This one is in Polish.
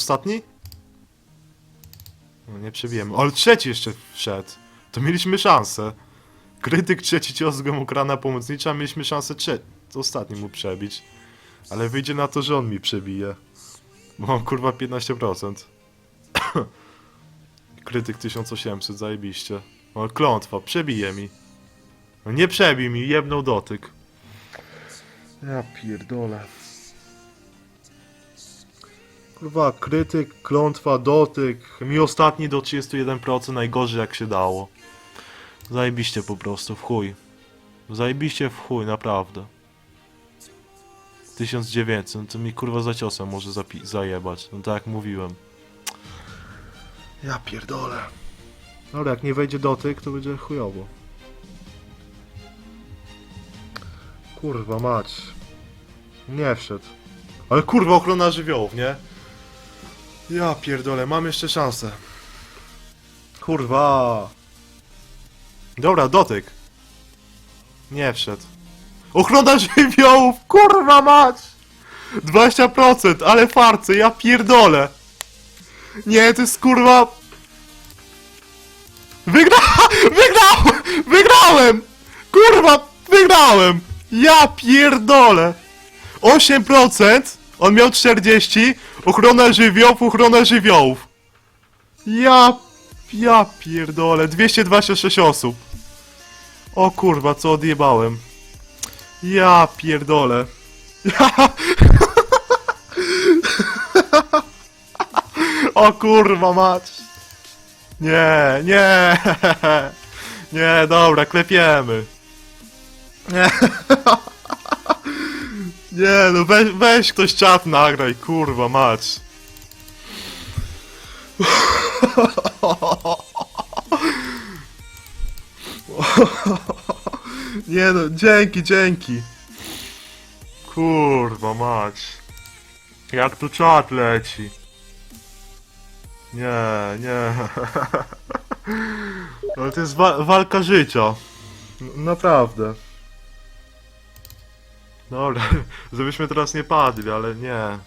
ostatni? No nie przebijemy. Ale trzeci jeszcze wszedł. To mieliśmy szansę. Krytyk trzeci cios z Gemokrana pomocnicza, mieliśmy szansę trzeci. Ostatni mu przebić. Ale wyjdzie na to, że on mi przebije. Bo mam kurwa 15%. Krytyk 1800, zajebiście. O, klątwa, przebije mi. No nie przebij mi, jebnął dotyk. Ja pierdolę. Kurwa, krytyk, klątwa, dotyk. Mi ostatni do 31%, najgorzej jak się dało. Zajebiście po prostu, w chuj. Zajebiście w chuj, naprawdę. 1900, no to mi kurwa za ciosem może zajebać. No tak jak mówiłem. Ja pierdolę. Dobra, jak nie wejdzie dotyk, to będzie chujowo. Kurwa mać. Nie wszedł. Ale kurwa ochrona żywiołów, nie? Ja pierdolę, mam jeszcze szansę. Kurwa. Dobra, dotyk. Nie wszedł. Ochrona żywiołów, kurwa mać! 20%, ale farce, ja pierdolę. Nie, to jest kurwa... Wygra... Wygrałem! Wygrałem! Kurwa, wygrałem! Ja pierdolę! 8%, on miał 40, ochrona żywiołów, ochrona żywiołów. Ja... Ja pierdolę, 226 osób. O kurwa, co odjebałem. Ja pierdolę. Ja... O kurwa mać. Nie, nie. Nie, dobra, klepiemy. Nie. Nie, no weź, weź ktoś czat nagraj, kurwa mać. Nie no, dzięki, dzięki. Kurwa mać. Jak tu czat leci. Nie, nie. Ale to jest wa walka życia. Naprawdę. Dobra, żebyśmy teraz nie padli, ale nie.